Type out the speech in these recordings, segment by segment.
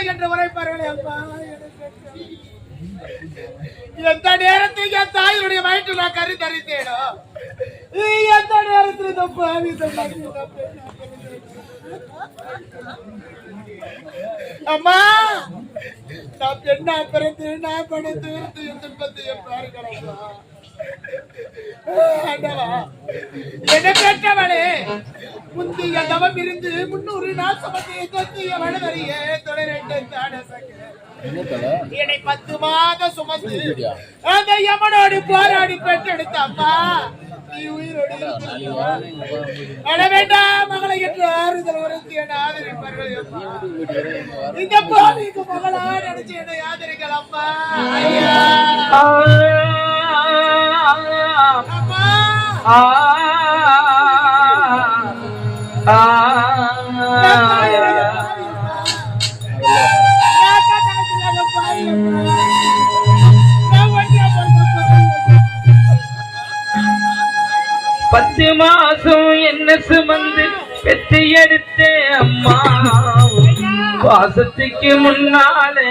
மகளை என்று உரைப்பார்களே அப்பா எந்த நேரத்தில் என் தாயினுடைய வயிற்று நான் கறி தரித்தேனோ? எந்த நேரத்தில் தப்பு அம்மா நான் பெண்ணா பிறந்து நான் படுத்து இருந்து என் துன்பத்தை என் பாருங்களா என்ன பெற்றவளே முந்திய தவம் இருந்து முன்னூறு நாள் சுமத்திய தொத்திய வளவரிய தொடரண்டு தாடசங்க. என்னை பத்து மாதம் சுமந்து அந்த யமனோடு போராடி பெற்றெடுத்த அம்மா நீ உயிரோடு? அழ வேண்டாம் மகளை என்று ஆறுதல் உரைத்து என்னை ஆதரிப்பார்கள். இந்த பாவிக்கு மகளா நினைச்சு என்னை ஆதரிங்கள் அம்மா ஐயா பத்து மாசம் என்ன சுமந்து பெத்து எடுத்தே அம்மா. வாசத்துக்கு முன்னாலே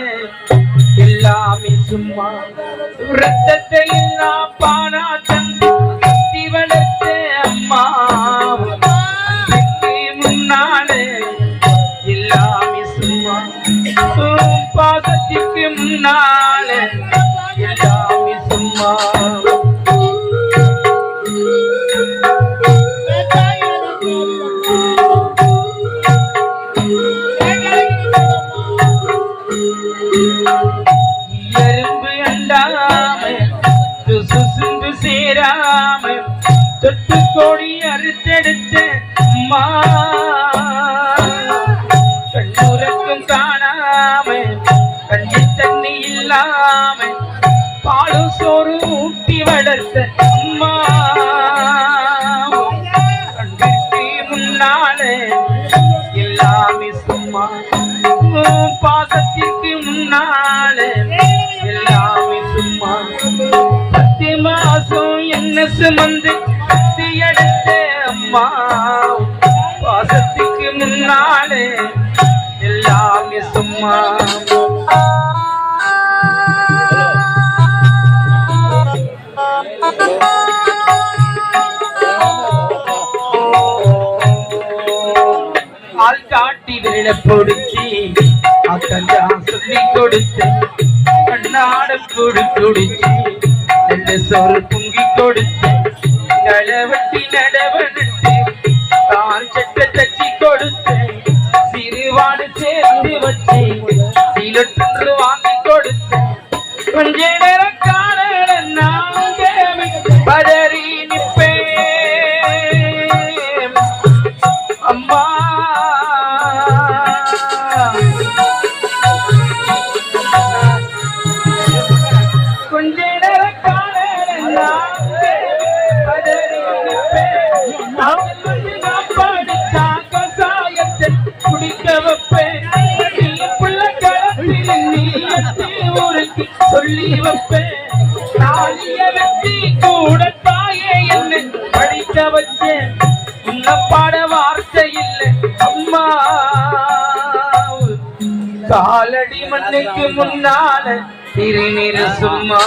எல்லாமே சும்மா ரத்தத்தை எல்லாம் பானா எறும்பு அண்டாம சுசும்பு சேராம தொட்டு கோடி அறுத்தெடுத்த மா கண்ணுறக்கும் காணாமல் கண்ணி தண்ணி இல்லாமல் பாலும் சோறு ஊட்டி வளர்த்த பாசத்திற்கு முன்னால எல்லாமே சும்மா. பத்து மாசம் என்ன சுமந்து கத்தி எடுத்த அம்மா? பாசத்துக்கு முன்னாலே எல்லாமே சும்மா. ஆள் காட்டி விரல பொடிச்சு அக்கஞ்சா சொல்லி கொடுத்து கண்ணாட குடு குடிச்சு நல்ல சோறு பொங்கி கொடுத்து களவட்டி நடவனட்டு தான் சட்ட தச்சி கொடுத்து சிறுவாடு சேர்ந்து வச்சு வாங்கி கொடுத்து கொஞ்ச நேரம் நீ ஊருக்கு சொல்லி வைப்பேன். தாலிய வெட்டி கூட தாயே என்ன படிக்க வச்சேன் உன்ன பாட வார்த்தை இல்லை அம்மா. காலடி மண்ணுக்கு முன்னால திருநிற சும்மா.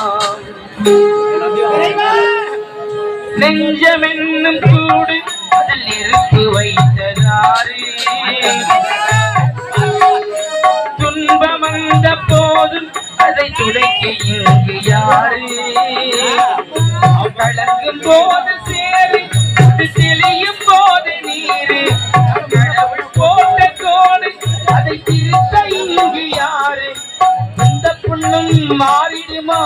நெஞ்சம் என்னும் கூடு அதில் நெருப்பு வைத்ததாரே துன்பம் வந்த போதும் அதை துடைக்க இங்கு யாரு? வழங்கும் போது சேரு தெளியும் போது நீரு. கடவுள் போட்ட கோடு அதை திருத்த இங்கு யாரு? இந்த புண்ணும் மாறிடுமா?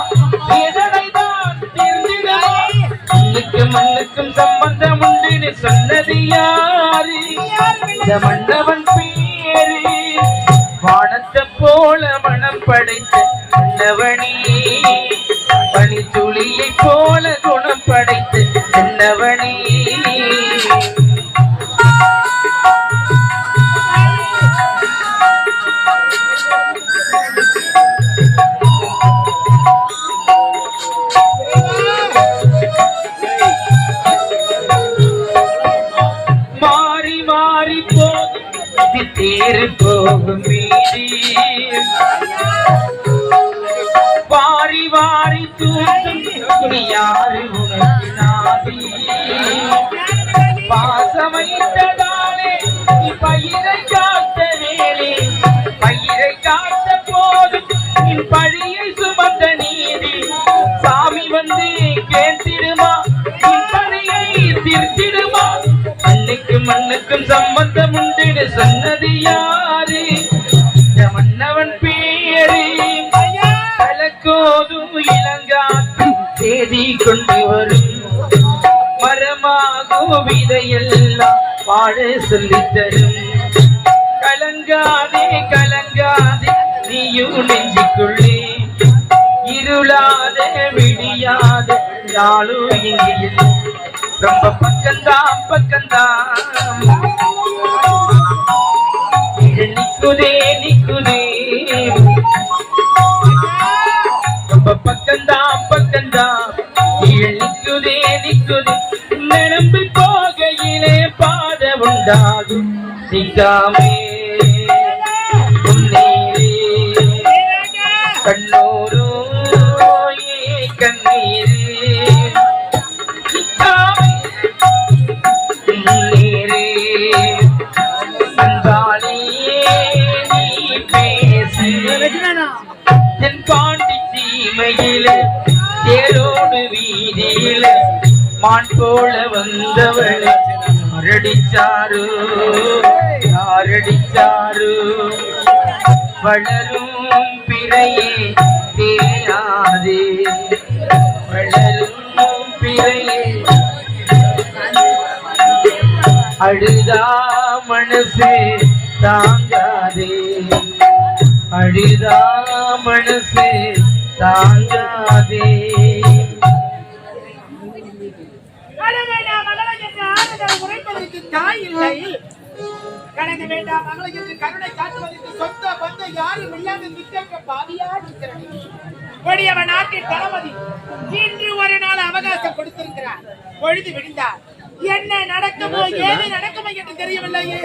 எதனை தான் தெரிஞ்சிடுமா? மண்ணுக்கு மண்ணுக்கும் சம்பந்தம் உண்டுன்னு சொன்னது யாரு? இந்த மன்னவன் பேரு. வானத்தை போல மனம் படைத்த மன்னவனே பனி போல குணம் மாறி தேர் போகும் வீதி வாரி வாரி தூக்கும் யாரு உனக்கு நாதி பாசமைத்ததாலே நீ பயிரை காத்த வேலே பயிரை காத்த போதும் நீ பழியை சுமந்த நீதி வாழ சொல்லித் தரும். கலங்காதே கலங்காதே நீயும் நெஞ்சுக்குள்ளே. இருளாத விடியாத யாழும் இங்கே ரொம்ப பக்கந்தான் பக்கந்தான் நிக்குதே நிக்குதே சிக்காமே கண்ணூரோ. கண்ணீரே சிக்காமே உன்னீரே நீ பேசு. தென் பாண்டி சீமையிலே தேரோடு வீதியிலே மான் போல வந்தவளை யாரடிச்சாரு யாரடிச்சாரு வளரும் பிறையே தேயாதே வளரும் பிறையே அழுதா மனசே தாங்காதே அழுதா மனசே தாங்காதே தாய் இல்லை கடந்த வேண்டாம் மகளை என்று கருணை காட்டுவதற்கு சொந்த பந்த யாரும் இல்லாத திட்டக்க பாவியா இருக்கிறது கொடியவன் நாட்டின் தளபதி இன்று ஒரு நாள் அவகாசம் கொடுத்திருக்கிறார். பொழுது விடிந்தார். என்ன நடக்குமோ ஏது நடக்குமோ என்று தெரியவில்லையே.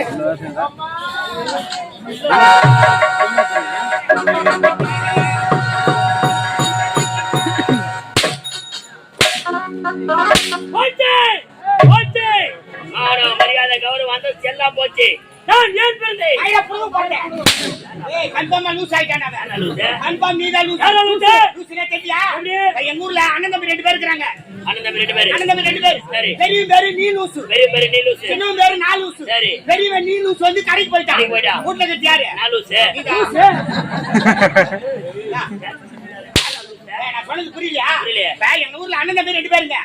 மரியாதை கௌரவம் அந்த எல்லாம் போச்சு. நான் ஏன் பிறந்தேன் ஐயா, புது போட்டேன். ஏய், confirm ஆ loose ஆயிட்டான்டா அவன். லூசு? confirm நீதான் loose. யாரா loose? லூசுனே தெரியலையா? எப்படி? எங்க ஊர்ல அண்ணன் தம்பி ரெண்டு பேர் இருக்கிறாங்க அண்ணன் தம்பி ரெண்டு பேரு அண்ணன் தம்பி ரெண்டு பேர் சரி. பெரியவன் பேரு நீ லூசு பெரிய பெரிய நீ லூசு சின்னவன் பேரு நான் லூசு சரி. பெரியவன் நீ லூசு வந்து கடைக்கு போயிட்டான் போயிட்டான். வீட்டுல கட்டி யாரு நான் லூசு நீதான். சொன்னது புரியலையா? புரியலையே. இப்ப எங்க ஊர்ல அண்ணன் தம்பி ரெண்டு பேருங்க.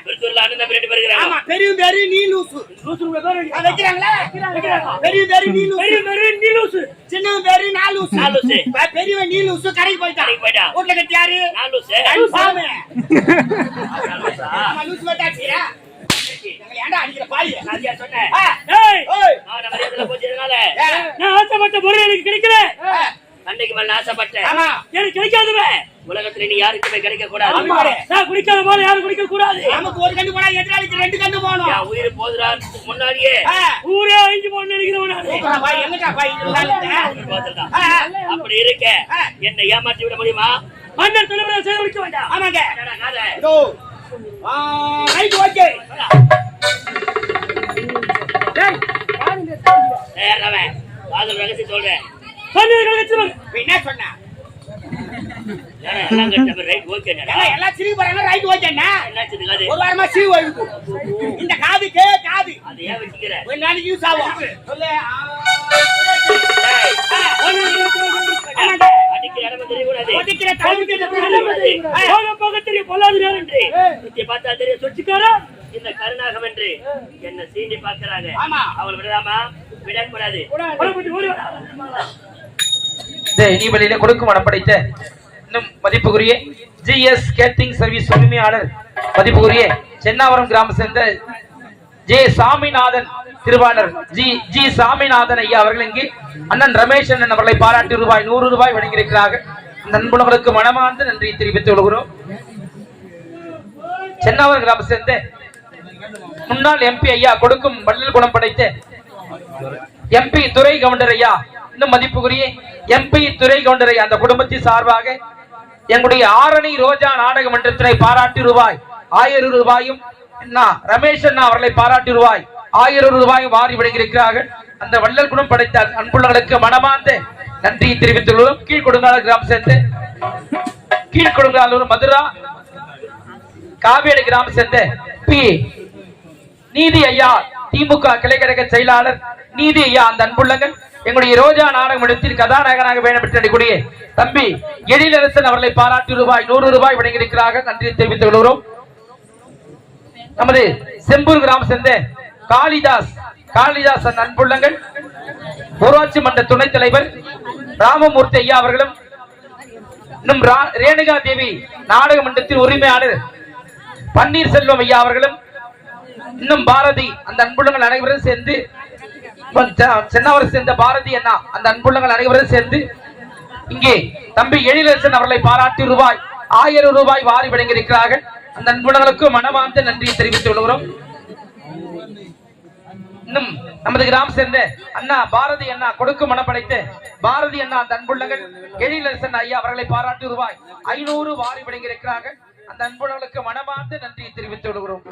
அண்ணன் தம்பி ரெண்டு பேரு இருக்கிறாங்க ஆமா பெரியவன் பேரு நீ லூசு வைக்கிறாங்களா? பெரியவன் பேரு நீ லூசு பெரிய பெரிய நீ லூசு சின்னவன் பேரு நான் லூசு நான் லூசு. பெரியவன் நீ லூசு கடைக்கு போயிட்டான் கடைக்கு போயிட்டான். வீட்டுல கட்டி யாரு? நான் லூசு நான் லூசா? ஆமா லூசு எனக்கு கிடைக்கல. அன்னைக்கு மேல ஆசைப்பட்டேன். எனக்கு கிடைக்காதுவே உலகத்துல நீ யாருக்குமே கிடைக்க கூடாது. குடிக்காத போல யாரும் குடிக்க கூடாது. நமக்கு ஒரு கண்ணு போனா எதிராளிக்கு ரெண்டு கண்ணு போகணும். என் உயிர் போதுடா முன்னாடியே. ஊரே அழிஞ்சு போன நினைக்கிறவன். அப்படி இருக்க. என்னை ஏமாற்றி விட முடியுமா? மன்னர் தலைவரை செய்து முடிக்க வேண்டாம். ஆமாங்க. ஓகே. எல்லாம் கட்ட. எல்லாம் எல்லாம் சிரிக்க போறாங்க ரைட் ஓகேண்ணா என்னாச்சு இது காது? ஒரு வாரமா சீ ஒழுகு இந்த காது கே காது அதை ஏன் வச்சுக்கிற? ஒரு நாளைக்கு யூஸ் ஆகும் சொல்லு ஆ. ஏய், ஆ. ஆமாண்டா. அடிக்கிற இடமே தெரியக்கூடாது. ஒதுக்கிற தடுக்கிற தெரியக்கூடாது. போக போக தெரியும், பொல்லாத நேரம் என்று. சுத்தி பார்த்தா தெரியும், சொச்சுக்காரா? இந்த கருணாகம் என்று என்ன சீண்டி பார்க்கறாங்க ஆமா. அவங்களை விடலாமா விடக்கூடாது புறப்பட்டு ஓடி வா. இந்த இனிவெளியில கொடுக்கும் படைத்த இன்னும் மதிப்புக்குரிய ஜிஎஸ் கேட்டரிங் சர்வீஸ் உரிமையாளர் மதிப்புக்குரிய சென்னாவரம் கிராம சேர்ந்த ஜே சாமிநாதன் திருவாளர். ஜி ஜி சாமிநாதன் ஐயா அவர்கள் இங்கு அண்ணன் ரமேஷ் அண்ணன் அவர்களை பாராட்டி ரூபாய் நூறு ரூபாய் வழங்கியிருக்கிறார்கள். நண்பர்களுக்கு அன்புள்ளவர்களுக்கு மனமார்ந்த நன்றி தெரிவித்துக் கொள்கிறோம். சென்னாவரம் கிராம சேர்ந்த முன்னாள் எம்பி ஐயா கொடுக்கும் வள்ளல் குணம் படைத்த எம்பி துரை கவுண்டர் ஐயா இன்னும் மதிப்புக்குரிய எம்பி துறை ஐயா அந்த குடும்பத்தின் சார்பாக எங்களுடைய ஆரணி ரோஜா நாடக மன்றத்தினை பாராட்டி ரூபாய் ஆயிரம் ரூபாயும் ரமேஷ் அண்ணா அவர்களை பாராட்டி ரூபாய் ஆயிரம் ரூபாயும் வாரி வழங்கியிருக்கிறார்கள். அந்த வள்ளல் குணம் படைத்த அன்புள்ளவர்களுக்கு மனமார்ந்த நன்றி தெரிவித்துள்ளோம். கீழ்கொடுங்கால கிராம சேர்ந்து கீழ்கொடுங்காலூர் மதுரா காவேரி கிராம சேர்ந்த பி. நீதி ஐயா திமுக கிளைக்கழக செயலாளர் நீதி ஐயா அந்த அன்புள்ளங்கள்? எங்களுடைய ரோஜா நாடகம் இடத்தில் கதாநாயகனாக வேண்டும் நடிக்கூடிய தம்பி எழிலரசன் அவர்களை பாராட்டி ரூபாய் நூறு ரூபாய் வழங்கியிருக்கிறார்கள். நன்றி தெரிவித்துக் கொள்கிறோம். நமது செம்பூர் கிராம சேர்ந்த காளிதாஸ் காளிதாஸ் அந்த அன்புள்ளங்கள். ஊராட்சி மன்ற துணைத் தலைவர் ராமமூர்த்தி ஐயா அவர்களும் இன்னும் ரா- ரேணுகா தேவி நாடக மன்றத்தின் உரிமையாளர் பன்னீர்செல்வம் ஐயா அவர்களும் இன்னும் பாரதி அந்த அன்புள்ளங்கள் அனைவரும் சேர்ந்து சென்னவரை சேர்ந்த பாரதி அண்ணா அந்த அன்புள்ளங்கள் அனைவரும் சேர்ந்து இங்கே தம்பி எழிலரசன் அவர்களை பாராட்டி ரூபாய் ஆயிரம் ரூபாய் வாரி வழங்கியிருக்கிறார்கள். அந்த அன்புள்ளங்களுக்கு மனமார்ந்த நன்றியை தெரிவித்துக் கொள்கிறோம். இன்னும் நமது கிராம சேர்ந்த அண்ணா பாரதி அண்ணா கொடுக்கும் மனப்படைத்து பாரதி அண்ணா அந்த அன்புள்ளங்கள் எழிலரசன் ஐயா அவர்களை பாராட்டி ரூபாய் ஐநூறு வாரி வழங்கியிருக்கிறார்கள். அந்த அன்புள்ளங்களுக்கு மனமார்ந்த நன்றியை தெரிவித்துக் கொள்கிறோம்.